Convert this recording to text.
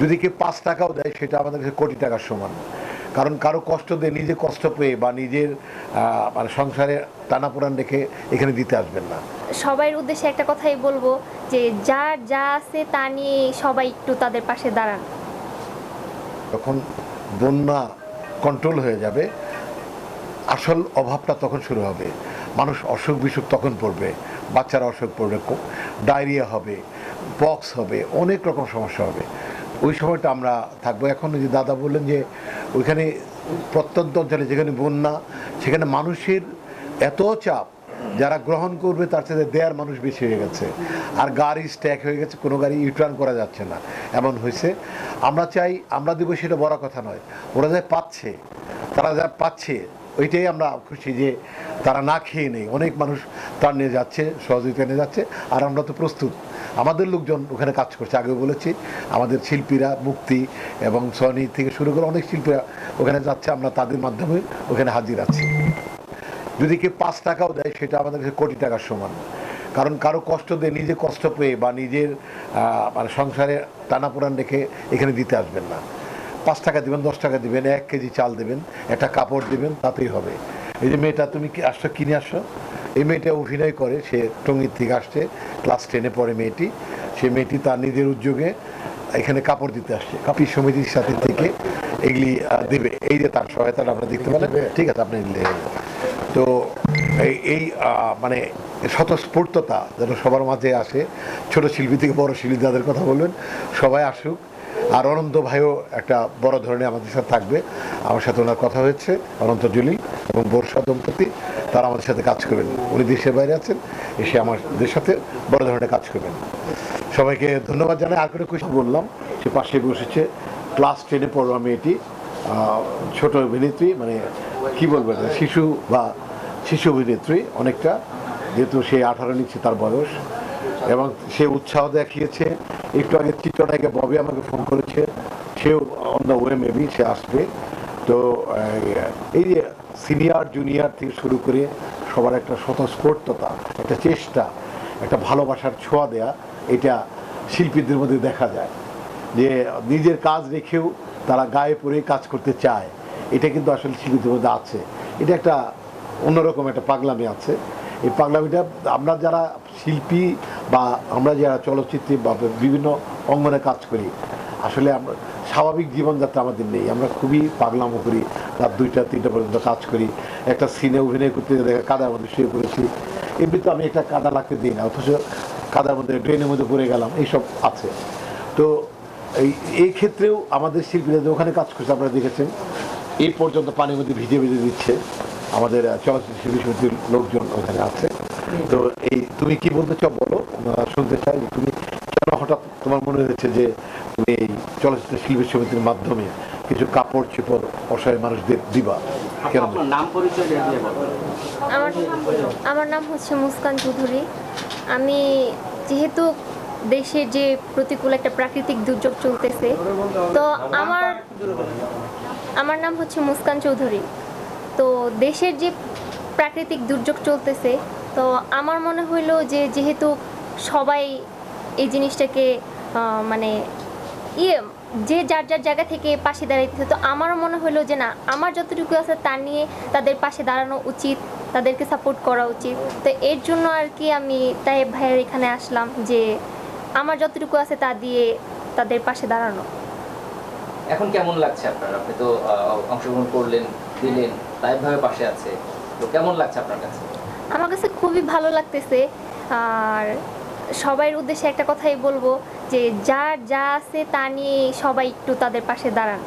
যদি কেউ পাঁচ টাকাও দেয় সেটা আমাদের কাছে কোটি টাকার সমান। কারণ কারও কষ্ট দিয়ে নিজে কষ্ট পেয়ে বা নিজের মানে সংসারে টানাপোড়ান রেখে এখানে দিতে আসবেন না। সবার উদ্দেশ্যে একটা কথাই বলব যে যার যা আছে তা নিয়ে সবাই একটু তাদের পাশে দাঁড়ান। যখন বন্যা কন্ট্রোল হয়ে যাবে আসল অভাবটা তখন শুরু হবে। মানুষ অসুখ বিসুখ তখন পড়বে বাচ্চারা অসুখ পড়বে ডায়রিয়া হবে পক্স হবে অনেক রকম সমস্যা হবে। ওই সময়টা আমরা থাকব। এখন যে দাদা বললেন যে ওইখানে প্রত্যন্ত অঞ্চলে যেখানে বন্যা, সেখানে মানুষের এত চাপ, যারা গ্রহণ করবে তার সাথে দেয়ার মানুষ বেশি হয়ে গেছে। আর গাড়ি স্ট্যাক হয়ে গেছে, কোনো গাড়ি ইউটার্ন করা যাচ্ছে না, এমন হয়েছে। আমরা চাই, আমরা দেবো সেটা বড় কথা নয়। ওরা যা পাচ্ছে, তারা যা পাচ্ছে ওইটাই আমরা খুশি যে তারা না খেয়ে নেই। অনেক মানুষ তার নিয়ে যাচ্ছে, সহযোগিতা নিয়ে যাচ্ছে, আর আমরা তো প্রস্তুত। আমাদের লোকজন ওখানে কাজ করছে। আগেও বলেছি, আমাদের শিল্পীরা, মুক্তি এবং সনি থেকে শুরু করে অনেক শিল্পীরা ওখানে যাচ্ছে। আমরা তাদের মাধ্যমে ওখানে হাজির আছি। যদি কেউ পাঁচ টাকাও দেয়, সেটা আমাদের কাছে কোটি টাকার সমান। কারণ কারও কষ্ট দিয়ে নিজে কষ্ট পেয়ে বা নিজের মানে সংসারে টানাপোড়ান রেখে এখানে দিতে আসবেন না। পাঁচ টাকা দিবেন দশ টাকা দিবেন এক কেজি চাল দেবেন একটা কাপড় দিবেন তাতেই হবে। এই যে মেয়েটা তুমি কি আসছো কিনে আসছো? এই মেয়েটা অভিনয় করে সে টঙ্গির থেকে আসছে ক্লাস টেনে পড়ে মেয়েটি। সে মেয়েটি তার নিজের উদ্যোগে এখানে কাপড় দিতে আসছে। কাপড় সমিতির সাথে থেকে এগুলি দেবে। এই যে তার সহায়তাটা আমরা দেখতে পারেন ঠিক আছে আপনি তো এই এই মানে স্বতঃস্ফূর্ততা যেন সবার মাঝে আসে ছোট শিল্পী থেকে বড় শিল্পী যাদের কথা বলবেন সবাই আসুক। আর অনন্ত ভাইও একটা বড় ধরনের আমাদের সাথে থাকবে। আমার সাথে ওনার কথা হয়েছে অনন্ত জলিল এবং বর্ষা দম্পতি তারা আমাদের সাথে কাজ করবেন। উনি দেশের বাইরে আছেন এসে আমাদের সাথে বড় ধরনের কাজ করবেন। সবাইকে ধন্যবাদ জানাই। আর কোনো কিছু বললাম সে পাশে বসেছে ক্লাস টেনে পড়ুয়া মেয়েটি আহ, ছোট অভিনেত্রী মানে কি বলব শিশু বা শিশু অভিনেত্রী অনেকটা যেহেতু সে আঠারো নিচ্ছে তার বয়স। এবং সে উৎসাহ দেখিয়েছে। একটু আগে চিত্রটাকে ববি আমাকে ফোন করেছে। সেও অন দ্য ওয়ে মেবি সে আসবে। তো এই যে সিনিয়র জুনিয়র থেকে শুরু করে সবার একটা স্বতঃস্ফূর্ততা, একটা চেষ্টা, একটা ভালোবাসার ছোঁয়া দেয়া, এটা শিল্পীদের মধ্যে দেখা যায়। যে নিজের কাজ রেখেও তারা গায়ে পরে কাজ করতে চায়। এটা কিন্তু আসলে শিল্পীদের মধ্যে আছে। এটা একটা অন্যরকম একটা পাগলামি আছে। এই পাগলামিটা আমরা যারা শিল্পী বা আমরা যারা চলচ্চিত্রে বা বিভিন্ন অঙ্গনে কাজ করি, আসলে আমরা স্বাভাবিক জীবনযাত্রা আমাদের নেই। আমরা খুবই পাগলামো করি, রাত দুইটা, তিনটা পর্যন্ত কাজ করি। একটা সিনে অভিনয় করতে কাদার মধ্যে শুয়ে পড়েছি। এমনিতে আমি একটা কাদা লাগতে দিই না, অথচ কাদার মধ্যে, ড্রেনের মধ্যে পড়ে গেলাম, এইসব আছে। তো এই এই ক্ষেত্রেও আমাদের শিল্পীরা যে ওখানে কাজ করছে, আপনারা দেখেছেন, এই পর্যন্ত পানির মধ্যে ভিজে ভিজে দিচ্ছে। আমাদের চলচ্চিত্র শিল্পী সমিতির লোকজন ওখানে আছে। তো এই তুমি কি বলতে চাও? বলো। শুনতে চাই যে তুমি কেন হঠাৎ তোমার মনে হয়েছে যে তুমি এই চলচ্চিত্র শিল্পী সমিতির মাধ্যমে কিছু কাপড় চোপড় অসহায় মানুষদের দিবা? কেন? নাম পরিচয় আমার আমার নাম হচ্ছে মুস্কান চৌধুরী। আমি যেহেতু দেশের যে প্রতিকূল একটা প্রাকৃতিক দুর্যোগ চলতেছে তো আমার আমার নাম হচ্ছে মুস্কান চৌধুরী। তো দেশের যে প্রাকৃতিক দুর্যোগ চলতেছে তো আমার মনে হইল যে যেহেতু সবাই এই জিনিসটাকে মানে ইয়ে যে যার যার জায়গা থেকে পাশে দাঁড়াইতেছে, তো আমারও মনে হলো যে না, আমার যতটুকু আছে তা নিয়ে তাদের পাশে দাঁড়ানো উচিত, তাদেরকে সাপোর্ট করা উচিত। তো এর জন্য আর কি আমি তাইব ভাইয়ের এখানে আসলাম যে আমার যতটুকু আছে তা দিয়ে তাদের পাশে দাঁড়ানো। এখন কেমন লাগছে আপনার? আপনি তো অংশগ্রহণ করলেন, দিলেন তাই ভাবে পাশে আছে, তো কেমন লাগছে আপনার কাছে? আমার কাছে খুবই ভালো লাগতেছে। আর সবার উদ্দেশ্যে একটা কথাই বলব যে, যার যা আছে তা নিয়ে সবাই একটু তাদের পাশে দাঁড়ান।